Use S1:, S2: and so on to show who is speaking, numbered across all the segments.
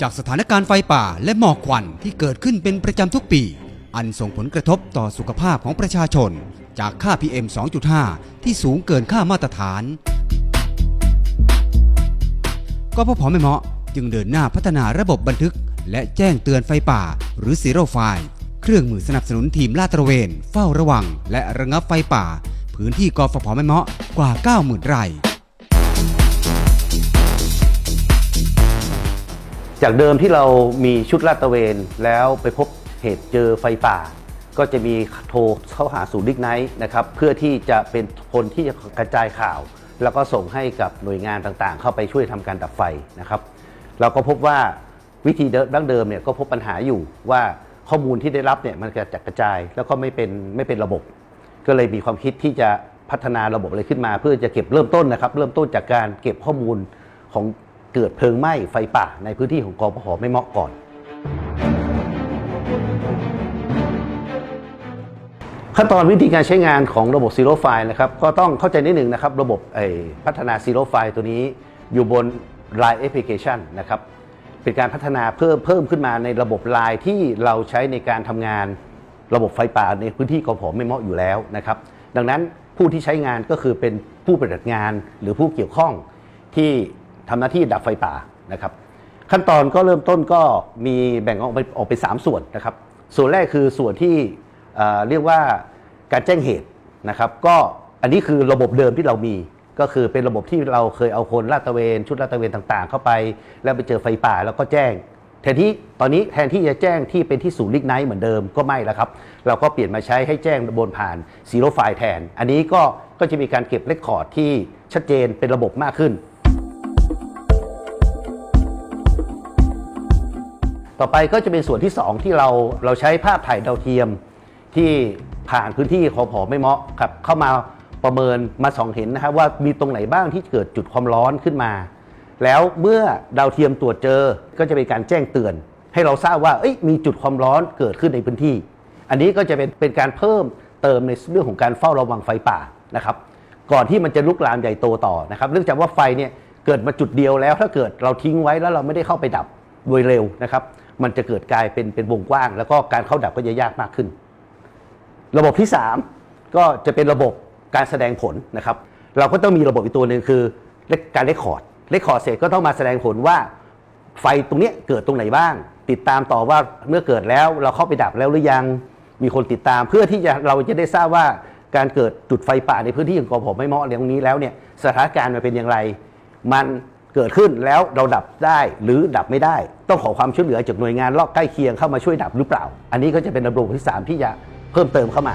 S1: จากสถานการณ์ไฟป่าและหมอกควันที่เกิดขึ้นเป็นประจำทุกปี อันส่งผลกระทบต่อสุขภาพของประชาชน จากค่า PM 2.5 ที่สูงเกินค่ามาตรฐานกพพไม่เหมาะจึงเดินหน้าพัฒนาระบบบันทึก และแจ้งเตือนไฟป่า หรือซีโร่ไฟเครื่องมือสนับสนุนทีมลาดตระเวน เฝ้าระวัง และระงับไฟป่า พื้นที่กฟผไม่เหมาะกว่า 90,000 ไร่
S2: จากเดิมที่เรามีชุดลาดตระเวนแล้วไปพบเหตุเจอไฟป่า ก็จะมีโทรเข้าหาศูนย์ดิกไนท์นะครับเพื่อที่จะเป็นคนที่จะกระจายข่าว แล้วก็ส่งให้กับหน่วยงานต่างๆ เข้าไปช่วยทำการดับไฟนะครับ เราก็พบว่าวิธีดั้งเดิมเนี่ยก็พบปัญหาอยู่ว่าข้อมูลที่ได้รับเนี่ยมันกระจัดกระจาย แล้วก็ไม่เป็นไม่เป็นระบบ ก็เลยมีความคิดที่จะพัฒนาระบบอะไรขึ้นมา เพื่อจะเก็บเริ่มต้นนะครับ เริ่มต้นจากการเก็บข้อมูลของ เกิดเพลิงไหม้ไฟป่าในพื้นที่ของกองพหไม่เหมาะก่อน ขั้นตอนวิธีการใช้งานของระบบ Zero File นะครับก็ต้องเข้าใจนิดหนึ่งนะครับ ระบบพัฒนา Zero File ตัวนี้อยู่บน Line Application นะครับเป็นการพัฒนาเพิ่มเพิ่มขึ้นมาในระบบ Line ที่เราใช้ในการทำงานระบบไฟป่าในพื้นที่กพหไม่เหมาะอยู่แล้วนะครับดังนั้นผู้ที่ใช้งานก็คือเป็นผู้ปฏิบัติงานหรือผู้เกี่ยวข้องที่ ทำหน้าที่ดับไฟป่านะครับ ขั้นตอนก็เริ่มต้นก็มีแบ่งออกไปออกเป็น3ส่วนนะครับ ส่วนแรกคือส่วนที่เเรียกว่าการแจ้งเหตุนะครับ ก็อันนี้คือระบบเดิมที่เรามีก็คือเป็นระบบที่เราเคยเอาคนลาดตระเวนชุดลาดตระเวนต่าง ๆ เข้าไป แล้วไปเจอไฟป่าแล้วก็แจ้งแทนที่ตอนนี้แทนที่จะแจ้งที่เป็นที่ศูนย์ลิกไนท์เหมือนเดิมก็ไม่แล้วครับ เราก็เปลี่ยนมาใช้ให้แจ้งบนผ่านซีโร่ไฟล์แทน อันนี้ก็ก็จะมีการเก็บเรคคอร์ดที่ชัดเจนเป็นระบบมากขึ้น ต่อไปก็จะเป็นส่วนที่ 2 ที่เราเราใช้ภาพถ่ายดาวเทียม ที่ผ่านพื้นที่ของผอไม่เหมาะครับเข้ามาประเมินมาส่องเห็นนะครับว่ามีตรงไหนบ้างที่เกิดจุดความร้อนขึ้นมา แล้วเมื่อดาวเทียมตรวจเจอก็จะเป็นการแจ้งเตือน ให้เราทราบว่าเอ้มีจุดความร้อนเกิดขึ้นในพื้นที่ อันนี้ก็จะเป็นเป็นการเพิ่มเติมในเรื่องของการเฝ้าระวังไฟป่านะครับก่อนที่มันจะลุกลามใหญ่โตต่อนะครับเนื่องจากว่าไฟเนี่ยเกิดมาจุดเดียวแล้วถ้าเกิดเราทิ้งไว้แล้วเราไม่ได้เข้าไปดับ โดยเร็วนะครับ มันจะเกิดกลายเป็นเป็นวงกว้าง แล้วก็การเข้าดับก็จะยากมากขึ้น ระบบที่ 3 ก็จะเป็นระบบการแสดงผลนะครับ เราก็ต้องมีระบบอีกตัวหนึ่งคือการเลคคอร์ดเลคคอร์ดเสร็จก็ต้องมาแสดงผลว่าไฟตรงนี้เกิดตรงไหนบ้าง ติดตามต่อว่าเมื่อเกิดแล้วเราเข้าไปดับแล้วหรือยังมีคนติดตาม เพื่อที่จะเราจะได้ทราบว่าการเกิดจุดไฟป่าในพื้นที่ของกพไม่เหมาะตรงนี้แล้วเนี่ยสถานการณ์มันเป็นอย่างไร มัน เกิดขึ้นแล้วเราดับได้หรือดับไม่ได้ ต้องขอความช่วยเหลือจากหน่วยงานรอบใกล้เคียงเข้ามาช่วยดับหรือเปล่า อันนี้ก็จะเป็นระบบที่สามที่จะเพิ่มเติมเข้ามา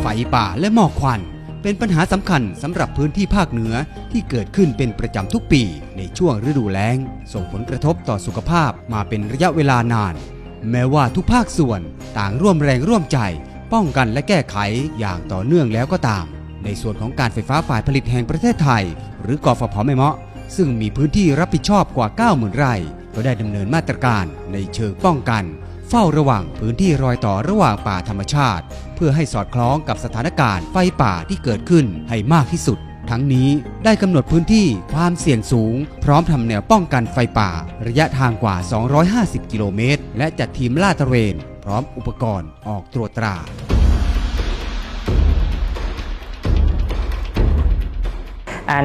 S1: ไฟป่าและหมอกควันเป็นปัญหาสำคัญสำหรับพื้นที่ภาคเหนือที่เกิดขึ้นเป็นประจำทุกปีในช่วงฤดูแล้ง ส่งผลกระทบต่อสุขภาพมาเป็นระยะเวลานาน แม้ว่าทุกภาคส่วนต่างร่วมแรงร่วมใจ ป้องกันและแก้ไขอย่างต่อเนื่องแล้วก็ตาม ในส่วนของการไฟฟ้าฝ่ายผลิตแห่งประเทศไทย หรือกฟผไม่เมาะ ซึ่งมีพื้นที่รับผิดชอบกว่า 90,000 ไร่ ก็ได้ดำเนินมาตรการในเชิงป้องกัน เฝ้าระวังพื้นที่รอยต่อระหว่างป่าธรรมชาติ เพื่อให้สอดคล้องกับสถานการณ์ไฟป่าที่เกิดขึ้นให้มากที่สุดทั้งนี้ได้กำหนดพื้นที่ความเสี่ยงสูง พร้อมทำแนวป้องกันไฟป่า ระยะทางกว่า 250 กิโลเมตร และจัดทีมลาดตระเวน พร้อมอุปกรณ์ออกตรวจตรา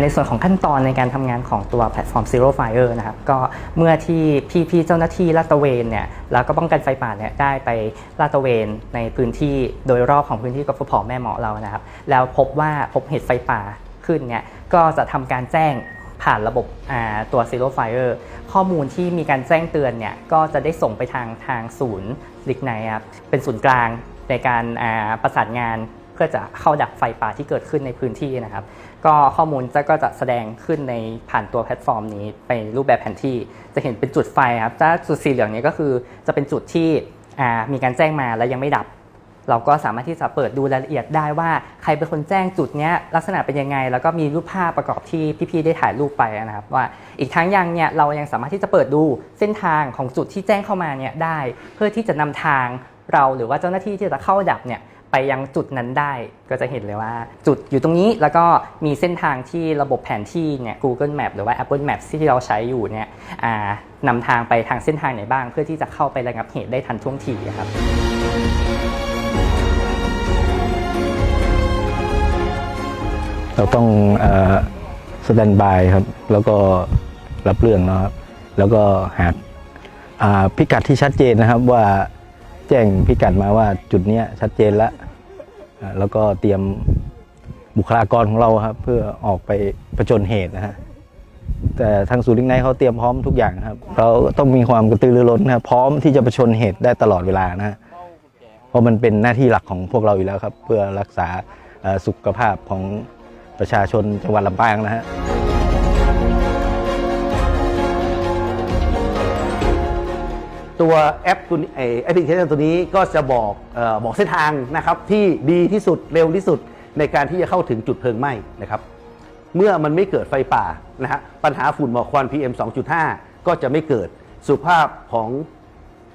S3: ในส่วนของขั้นตอนในการทำงานของตัวแพลตฟอร์ม Zero Fire นะครับก็เมื่อที่พี่ๆเจ้าหน้าที่ลาดตระเวนเนี่ยแล้วก็ป้องกันไฟป่าเนี่ยได้ไปลาดตระเวนในพื้นที่โดยรอบของพื้นที่กฟผแม่เหมาะเรานะครับ แล้วพบว่าพบเหตุไฟป่าขึ้นเนี่ยก็จะทำการแจ้งผ่านระบบตัว Zero Fire ข้อมูลที่มีการแจ้งเตือนเนี่ยก็จะได้ส่งไปทางทางศูนย์ลิกไนครับเป็นศูนย์กลางในการประสานงาน พื่อจะเข้าดับไฟป่าที่เกิดขึ้นในพื้นที่นะครับ ก็ข้อมูลจะก็จะแสดงขึ้นในผ่านตัวแพลตฟอร์มนี้ไปรูปแบบแผนที่ จะเห็นเป็นจุดไฟครับถ้าจุดสีเหลืองนี้ก็คือจะเป็นจุดที่มีการแจ้งมาแล้วยังไม่ดับ เราก็สามารถที่จะเปิดดูรายละเอียดได้ว่าใครเป็นคนแจ้งจุดนี้ลักษณะเป็นยังไง แล้วก็มีรูปภาพประกอบที่พี่ๆได้ถ่ายรูปไปนะครับ ว่าอีกทั้งยังเนี่ยเรายังสามารถที่จะเปิดดูเส้นทางของจุดที่แจ้งเข้ามาเนี่ยได้ เพื่อที่จะนำทางเราหรือว่าเจ้าหน้าที่ที่จะเข้าดับเนี่ย ไปยังจุดนั้นได้ก็จะเห็นเลยว่า จุดอยู่ตรงนี้แล้วก็มีเส้นทางที่ระบบแผนที่เนี่ย Google Map หรือว่า Apple Map ที่เราใช้อยู่เนี่ยนำทางไปทางเส้นทางไหนบ้าง เพื่อที่จะเข้าไประงับเหตุได้ทันท่วงทีครับ
S4: เราต้องสแตนบายครับ แล้วก็รับเรื่องนะครับ แล้วก็หาพิกัดที่ชัดเจนนะครับว่า แจ้งพิกัดมาว่าจุดเนี้ยชัดเจนแล้ว แล้วก็เตรียมบุคลากรของเราครับ เพื่อออกไปประจนเหตุนะฮะแต่ทางศูนย์ลิงไนเขาเตรียมพร้อมทุกอย่างครับเขาต้องมีความกระตือรือร้นนะพร้อมที่จะประชนเหตุได้ตลอดเวลานะฮะเพราะมันเป็นหน้าที่หลักของพวกเราอยู่แล้วครับ เพื่อรักษาสุขภาพของประชาชนจังหวัดลำปางนะฮะ
S2: ตัวแอปตัวนี้เอ่อแอปพลิเคชันตัวนี้ก็จะบอกเออบอกเส้นทางนะครับที่ดีที่สุดเร็วที่สุดในการที่จะเข้าถึงจุดเพลิงไหม้นะครับเมื่อมันไม่เกิดไฟป่านะฮะปัญหาฝุ่นหมอกควัน PM 2.5 ก็จะไม่เกิดสุขภาพของ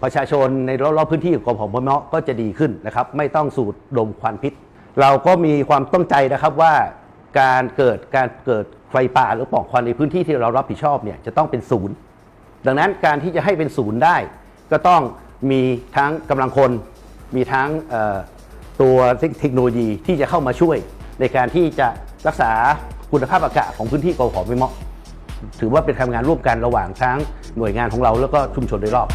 S2: ประชาชนในรอบๆพื้นที่ของกรมของพมก็จะดีขึ้นนะครับไม่ต้องสูดดมควันพิษ เราก็มีความต้องใจนะครับว่าการเกิดการเกิดไฟป่าหรือปลองควันในพื้นที่ที่เรารับผิดชอบเนี่ยจะต้องเป็นศูนย์ดังนั้นการที่จะให้เป็นศูนย์ได้ ก็ต้องมีทั้งกำลังคน มีทั้งตัวเทคโนโลยีที่จะเข้ามาช่วย ในการที่จะรักษาคุณภาพอากาศของพื้นที่กอขอไม่เหมาะ ถือว่าเป็นทำงานร่วมกันระหว่างทั้งหน่วยงานของเราแล้วก็ชุมชนโดยรอบ